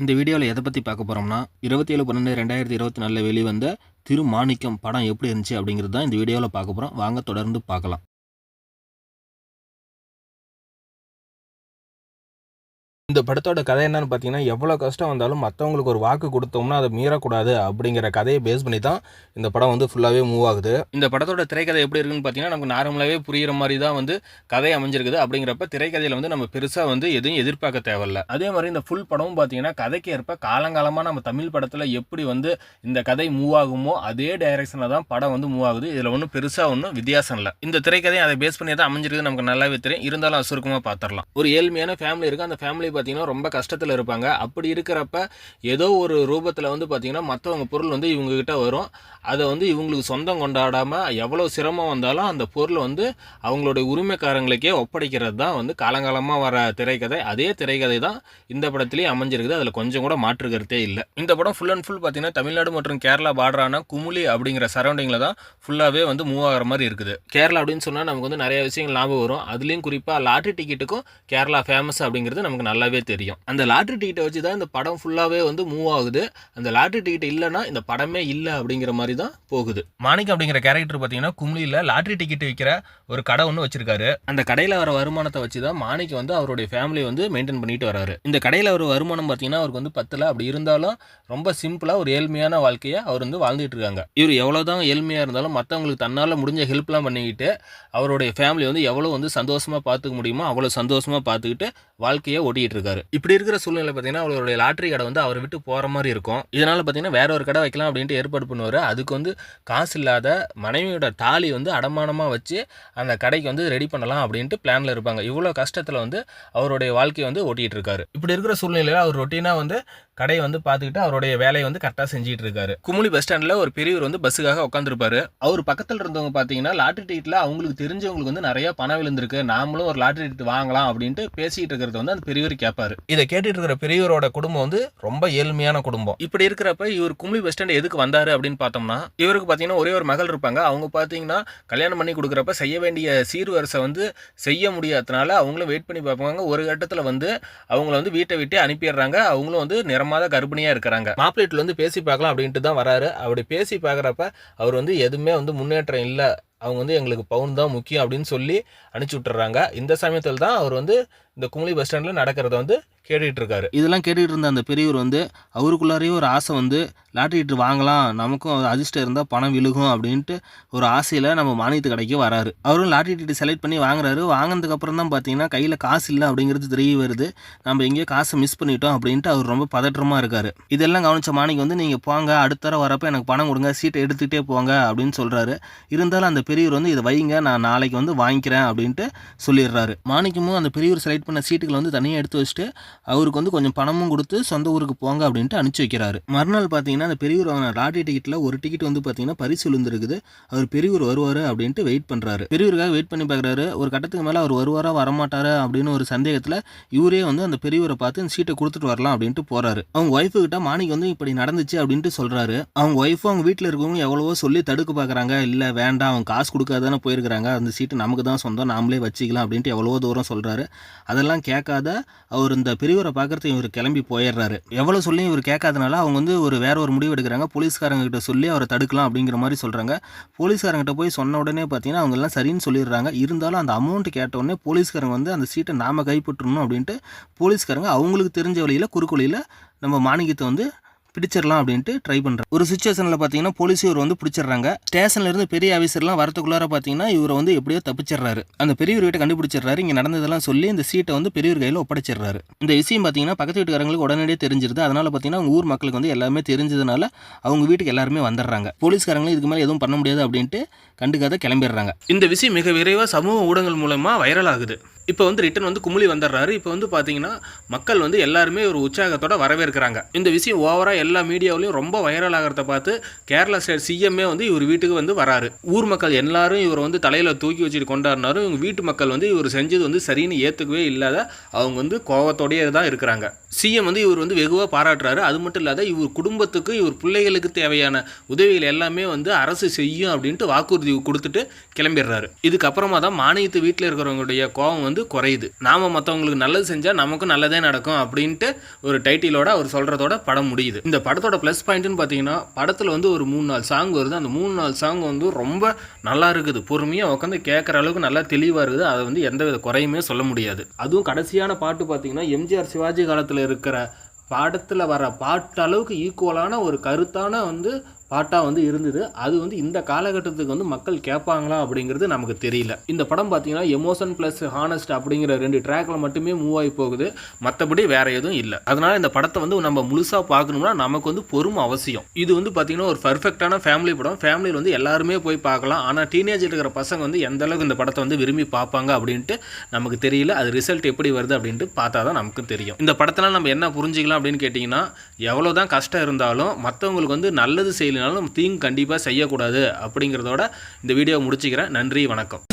இந்த வீடியோவில் எதை பற்றி பார்க்க போகிறோம்னா இருபத்தி ஏழு பன்னெண்டு ரெண்டாயிரத்தி இருபத்தி நாலில் வெளிவந்த திருமாணிக்கம் படம் எப்படி இருந்துச்சு அப்படிங்கிறது தான் இந்த வீடியோவில் பார்க்க போகிறோம் வாங்க தொடர்ந்து பார்க்கலாம். இந்த படத்தோட கதை என்னன்னு பார்த்தீங்கன்னா எவ்வளோ கஷ்டம் வந்தாலும் மற்றவங்களுக்கு ஒரு வாக்கு கொடுத்தோம்னா அதை மீறக்கூடாது அப்படிங்கிற கதையை பேஸ் பண்ணி தான் இந்த படம் வந்து ஃபுல்லாகவே மூவ் ஆகுது. இந்த படத்தோட திரைக்கதை எப்படி இருக்குன்னு பார்த்தீங்கன்னா நமக்கு நார்மலாகவே புரிகிற மாதிரி தான் வந்து கதை அமைஞ்சிருக்குது. அப்படிங்கிறப்ப திரைக்கதையில் வந்து நம்ம பெருசாக வந்து எதுவும் எதிர்பார்க்க தேவையில்ல. அதே மாதிரி இந்த ஃபுல் படமும் பார்த்தீங்கன்னா கதைக்கு ஏற்ப காலங்காலமாக நம்ம தமிழ் படத்தில் எப்படி வந்து இந்த கதை மூவ் ஆகுமோ அதே டைரக்ஷனில் தான் படம் வந்து மூவ் ஆகுது. இதில் ஒன்றும் பெருசாக ஒன்றும் வித்தியாசம் இல்லை. இந்த திரைக்கதையும் அதை பேஸ் பண்ணி தான் அமைஞ்சிருக்குது நமக்கு நல்லாவே தெரியும். இருந்தாலும் சுருக்கமாக பார்த்துடலாம். ஒரு ஏழ்மையான ஃபேமிலி இருக்குது அந்த ஃபேமிலி பார்த்தீங்கன்னா ரொம்ப கஷ்டத்தில் இருப்பாங்க. அப்படி இருக்கிறப்ப ஏதோ ஒரு ரூபத்தில் வந்து பார்த்தீங்கன்னா மற்றவங்க பொருள் வந்து இவங்கக்கிட்ட வரும். அதை வந்து இவங்களுக்கு சொந்தம் கொண்டாடாமல் எவ்வளோ சிரமம் வந்தாலும் அந்த பொருள் வந்து அவங்களுடைய உரிமைக்காரங்களுக்கே ஒப்படைக்கிறது தான் வந்து காலங்காலமாக வர திரைக்கதை. அதே திரைக்கதை தான் இந்த படத்துலேயும் அமைஞ்சிருக்குது. அதில் கொஞ்சம் கூட மாற்றுக்கிறதே இல்லை. இந்த படம் ஃபுல் அண்ட் ஃபுல் பார்த்தீங்கன்னா தமிழ்நாடு மற்றும் கேரளா பார்டரான குமுளி அப்படிங்கிற சரௌண்டிங்கில் தான் ஃபுல்லாகவே வந்து மூவ் ஆகிற மாதிரி இருக்குது. கேரளா அப்படின்னு சொன்னால் நமக்கு வந்து நிறைய விஷயங்கள் ஞாபகம் வரும். அதுலேயும் குறிப்பாக லாட்ரி டிக்கெட்டுக்கும் கேரளா ஃபேமஸ் அப்படிங்கிறது நமக்கு நல்லாவே தெரியும். அந்த லாட்ரி டிக்கெட்டை வச்சு தான் இந்த படம் ஃபுல்லாகவே வந்து மூவ் ஆகுது. அந்த லாட்ரி டிக்கெட் இல்லைன்னா இந்த படமே இல்லை அப்படிங்கிற மாதிரி தான் போகுது. மாணிக்கம் அப்படிங்கிற கேரக்டர் பார்த்தீங்கன்னா கும்ளியில் லாட்ரி டிக்கெட் விற்கிற ஒரு கடை ஒன்று வச்சிருக்காரு. அந்த கடையில் வர வருமானத்தை வச்சு தான் மாணிக்கம் வந்து அவருடைய ஃபேமிலி வந்து மெயின்டைன் பண்ணிட்டு வராரு. இந்த கடையில் ஒரு வருமானம் பார்த்தீங்கன்னா அவருக்கு வந்து பத்தில். அப்படி இருந்தாலும் ரொம்ப சிம்பிளாக ஒரு ஏழ்மையான வாழ்க்கையை அவர் வந்து வாழ்ந்துட்டு இருக்காங்க. இவர் எவ்வளோதான் ஏழ்மையாக இருந்தாலும் மற்றவங்களுக்கு தன்னால் முடிஞ்ச ஹெல்ப்லாம் பண்ணிக்கிட்டு அவருடைய ஃபேமிலி வந்து எவ்வளோ வந்து சந்தோஷமாக பார்த்துக்க முடியுமோ அவ்வளோ சந்தோஷமாக பார்த்துக்கிட்டு வாழ்க்கையை ஓட்டிகிட்டு இருக்காரு இப்படி இருக்கிற சூழ்நிலை பார்த்தீங்கன்னா அவருடைய லாட்ரி கடை வந்து அவர் விட்டு போகிற மாதிரி இருக்கும். இதனால் பார்த்தீங்கன்னா வேற ஒரு கடை வைக்கலாம் அப்படின்ட்டு ஏற்பாடு பண்ணுவார். அதுக்கு வந்து காசு இல்லாத மனைவியோட தாலி வந்து அடமானமாக வச்சு அந்த கடைக்கு வந்து ரெடி பண்ணலாம் அப்படின்ட்டு பிளானில் இருப்பாங்க. இவ்வளோ கஷ்டத்தில் வந்து அவருடைய வாழ்க்கையை வந்து ஓட்டிகிட்டு இருக்காரு இப்படி இருக்கிற சூழ்நிலையில் அவர் ரொட்டீனாக வந்து கடையை வந்து பார்த்துக்கிட்டு அவருடைய வேலையை வந்து கரெக்டாக செஞ்சுட்டு இருக்காரு குமுளி பஸ் ஸ்டாண்டில் ஒரு பெரியவர் வந்து பஸ்ஸுக்காக உட்காந்துருப்பாரு அவர் பக்கத்தில் இருந்தவங்க பார்த்தீங்கன்னா லாட்ரி டிக்கெட்டில் அவங்களுக்கு தெரிஞ்சவங்களுக்கு வந்து நிறைய பணம் விழுந்திருக்கு. நாமளும் ஒரு லாட்ரி டிக்கெட் வாங்கலாம் அப்படின்ட்டு பேசிட்டு இருக்கிறத வந்து அந்த பெரியவர் கேட்பாரு. இதை கேட்டுட்டு இருக்கிற பெரியவரோட குடும்பம் வந்து ரொம்ப ஏழ்மையான குடும்பம். இப்படி இருக்கிறப்ப இவர் குமுளி பஸ் ஸ்டாண்ட் எதுக்கு வந்தாரு அப்படின்னு பார்த்தோம்னா இவருக்கு பார்த்தீங்கன்னா ஒரே ஒரு மகள் இருப்பாங்க. அவங்க பார்த்தீங்கன்னா கல்யாணம் பண்ணி கொடுக்குறப்ப செய்ய வேண்டிய சீர்வரிசை வந்து செய்ய முடியாதனால அவங்களும் வெயிட் பண்ணி பார்ப்பாங்க. ஒரு கட்டத்தில் வந்து அவங்கள வந்து வீட்டை விட்டு அனுப்பிடுறாங்க. அவங்களும் வந்து நிறமாத கர்ப்பிணியாக இருக்கிறாங்க. மாப்பிள்ளேட்டில் வந்து பேசி பார்க்கலாம் அப்படின்ட்டு தான் வராரு. அப்படி பேசி பார்க்குறப்ப அவர் வந்து எதுவுமே வந்து முன்னேற்றம் இல்லை. அவங்க வந்து எங்களுக்கு பவுன் தான் முக்கியம் அப்படின்னு சொல்லி அனுப்பிச்சி விட்டுறாங்க. இந்த சமயத்தில் தான் அவர் வந்து இந்த குமுளி பஸ் ஸ்டாண்டில் நடக்கிறத வந்து கேட்டுட்டு இருக்காரு. இதெல்லாம் கேட்டுட்டு இருந்த அந்த பெரியவர் வந்து அவருக்குள்ளாரையும் ஒரு ஆசை வந்து லாட்ரி டிக்கெட் வாங்கலாம் நமக்கும் அதிர்ஷ்டம் இருந்தால் பணம் விழுகும் அப்படின்ட்டு ஒரு ஆசையில் நம்ம மானியத்து கடைக்கு வராரு. அவரும் லாட்ரி டிக்கெட் செலக்ட் பண்ணி வாங்குறாரு. வாங்கினதுக்கப்புறம் தான் பார்த்தீங்கன்னா கையில் காசு இல்லை அப்படிங்கிறது தெரிய வருது. நம்ம எங்கேயோ காசை மிஸ் பண்ணிட்டோம் அப்படின்ட்டு அவர் ரொம்ப பதற்றமாக இருக்கார். இதெல்லாம் கவனிச்ச மாணிக்கு வந்து நீங்கள் போங்க அடுத்த தடவை வரப்போ எனக்கு பணம் கொடுங்க சீட்டை எடுத்துகிட்டே போங்க அப்படின்னு சொல்கிறாரு இருந்தாலும் அந்த பெரியவர் வந்து இதை வைங்க நான் நாளைக்கு வந்து வாங்கிக்கிறேன் அப்படின்ட்டு சொல்லிடுறாரு. மாணிக்கமும் அந்த பெரியவர் செலக்ட் பண்ண சீட்டுகளை வந்து தனியாக எடுத்து வச்சுட்டு அவருக்கு வந்து கொஞ்சம் பணமும் கொடுத்து சொந்த ஊருக்கு போங்க அப்படின்ட்டு அனுப்பிச்சி வைக்கிறாரு. மறுநாள் பார்த்தீங்கன்னா அந்த பெரியவர் வாங்க லாட்ரி டிக்கெட்டில் ஒரு டிக்கெட் வந்து பார்த்தீங்கன்னா பரிசு விழுந்திருக்குது. அவர் பெரியவர் வருவார் அப்படின்ட்டு வெயிட் பண்ணுறாரு பெரியவருக்காக வெயிட் பண்ணி பார்க்குறாரு. ஒரு கட்டத்துக்கு மேலே அவர் வருவாரா வரமாட்டாரா அப்படின்னு ஒரு சந்தேகத்தில் இவரே வந்து அந்த பெரியவரை பார்த்து இந்த சீட்டை கொடுத்துட்டு வரலாம் அப்படின்ட்டு போகிறாரு அவங்க ஒய்ஃபு கிட்ட மாணிக்கு வந்து இப்படி நடந்துச்சு அப்படின்ட்டு சொல்கிறாரு அவங்க ஒய்ஃபும் அவங்க வீட்டில் இருக்கவங்க எவ்வளவோ சொல்லி தடுக்க பார்க்குறாங்க. இல்லை வேண்டாம் அவங்க காசு கொடுக்காதானே போயிருக்கிறாங்க. அந்த சீட்டு நமக்கு தான் சொந்தம். நாமளே வச்சுக்கலாம் அப்படின்ட்டு எவ்வளவோ தூரம் சொல்கிறாரு அதெல்லாம் கேட்காத அவர் இந்த பெரியவரை பார்க்கறதுக்கு இவர் கிளம்பி போயிடுறாரு. எவ்வளோ சொல்லி இவர் கேட்காதனால அவங்க வந்து ஒரு வேற ஒரு முடிவு எடுக்கிறாங்க. போலீஸ்காரங்ககிட்ட சொல்லி அவரை தடுக்கலாம் அப்படிங்கிற மாதிரி சொல்கிறாங்க போலீஸ்காரங்கிட்ட போய் சொன்ன உடனே பார்த்தீங்கன்னா அவங்க எல்லாம் சரின்னு சொல்லிடுறாங்க. இருந்தாலும் அந்த அமௌண்ட் கேட்ட உடனே போலீஸ்காரங்க வந்து அந்த சீட்டை நாம கைப்பற்றணும் அப்படின்ட்டு போலீஸ்காரங்க அவங்களுக்கு தெரிஞ்ச வழியில் குறுக்கு வழியில் நம்ம மாணிக்கத்தை வந்து பிடிச்சிடலாம் அப்படின்ட்டு ட்ரை பண்ணுறேன் ஒரு சுச்சுவேஷனில் பார்த்தீங்கன்னா போலீஸ் இவர் வந்து பிடிச்சிடுறாங்க ஸ்டேஷன்லேருந்து பெரிய ஆஃபீஸர்லாம் வரத்துக்குள்ளார பார்த்தீங்கன்னா இவரை வந்து எப்படியோ தப்பிச்சிடுறாரு அந்த பெரியவர் வீட்டை கண்டுபிடிச்சிடுறாரு இங்கே நடந்ததெல்லாம் சொல்லி இந்த சீட்டை வந்து பெரியவர் கையில் ஒப்படைச்சிடுறாரு இந்த விஷயம் பார்த்தீங்கன்னா பக்கத்து வீட்டுக்காரங்களுக்கு உடனடியே தெரிஞ்சிருது. அதனால் பார்த்தீங்கன்னா அவங்க ஊர் மக்களுக்கு வந்து எல்லாமே தெரிஞ்சதுனால அவங்க வீட்டுக்கு எல்லாருமே வந்துடுறாங்க போலீஸ்காரங்களும் இதுக்கு மேலே எதுவும் பண்ண முடியாது அப்படின்ட்டு கண்டுக்காத கிளம்பிடுறாங்க இந்த விஷயம் மிக விரைவாக சமூக ஊடகங்கள் மூலமாக வைரல் ஆகுது. இப்போ வந்து ரிட்டன் வந்து குமுளி வந்துடுறாரு. இப்போ வந்து பார்த்தீங்கன்னா மக்கள் வந்து எல்லாருமே ஒரு உற்சாகத்தோட வரவேற்கிறாங்க. இந்த விஷயம் ஓவராக எல்லா மீடியாவிலையும் ரொம்ப வைரல் ஆகிறத பார்த்து கேரளா ஸ்டேட் சிஎம்ஏ வந்து இவர் வீட்டுக்கு வந்து வராரு. ஊர் மக்கள் எல்லாரும் இவர் வந்து தலையில் தூக்கி வச்சுட்டு கொண்டாடினாரும் இவங்க வீட்டு மக்கள் வந்து இவர் செஞ்சது வந்து சரின்னு ஏற்றுக்கவே இல்லாத அவங்க வந்து கோவத்தோடையே தான் இருக்கிறாங்க. சிஎம் வந்து இவர் வந்து வெகுவாக பாராட்டுறாரு. அது மட்டும் இல்லாத இவர் குடும்பத்துக்கு இவர் பிள்ளைகளுக்கு தேவையான உதவிகள் எல்லாமே வந்து அரசு செய்யும் அப்படின்ட்டு வாக்குறுதி கொடுத்துட்டு கிளம்பிடுறாரு. இதுக்கப்புறமா தான் மானியத்து வீட்டில் இருக்கிறவங்களுடைய கோவம் வந்து வந்து குறையுது. நாம மற்றவங்களுக்கு நல்லது செஞ்சால் நமக்கும் நல்லதே நடக்கும் அப்படின்ட்டு ஒரு டைட்டிலோட அவர் சொல்கிறதோட படம் முடியுது. இந்த படத்தோட ப்ளஸ் பாயிண்ட்னு பார்த்தீங்கன்னா படத்தில் வந்து ஒரு மூணு நாலு சாங் வருது. அந்த மூணு நாலு சாங் வந்து ரொம்ப நல்லா இருக்குது. பொறுமையாக உட்காந்து கேட்குற அளவுக்கு நல்லா தெளிவாக இருக்குது. அதை வந்து எந்தவித குறையுமே சொல்ல முடியாது. அதுவும் கடைசியான பாட்டு பார்த்தீங்கன்னா எம்ஜிஆர் சிவாஜி காலத்தில் இருக்கிற படத்தில் வர பாட்டு அளவுக்கு ஈக்குவலான ஒரு கருத்தான வந்து பாட்டாக வந்து இருந்தது. அது வந்து இந்த காலகட்டத்துக்கு வந்து மக்கள் கேட்பாங்களா அப்படிங்கிறது நமக்கு தெரியல. இந்த படம் பார்த்தீங்கன்னா எமோஷன் ப்ளஸ் ஹானஸ்ட் அப்படிங்கிற ரெண்டு ட்ராக்ல மட்டுமே மூவ் ஆகி போகுது. மற்றபடி வேற எதுவும் இல்லை. அதனால இந்த படத்தை வந்து நம்ம முழுசாக பார்க்கணும்னா நமக்கு வந்து பொறுமை அவசியம். இது வந்து பார்த்தீங்கன்னா ஒரு பர்ஃபெக்டான ஃபேமிலி படம். ஃபேமிலியில் வந்து எல்லாருமே போய் பார்க்கலாம். ஆனால் டீனேஜ் இருக்கிற பசங்க வந்து எந்த அளவுக்கு இந்த படத்தை வந்து விரும்பி பார்ப்பாங்க அப்படின்ட்டு நமக்கு தெரியல. அது ரிசல்ட் எப்படி வருது அப்படின்ட்டு பார்த்தா தான் நமக்கு தெரியும். இந்த படத்தில் நம்ம என்ன புரிஞ்சுக்கலாம் அப்படின்னு கேட்டிங்கன்னா எவ்வளோ தான் கஷ்டம் இருந்தாலும் மற்றவங்களுக்கு வந்து நல்லது செய்யலைனாலும் நம்ம தீங்கு கண்டிப்பாக செய்யக்கூடாது அப்படிங்கிறதோட இந்த வீடியோவை முடிச்சுக்கிறேன். நன்றி வணக்கம்.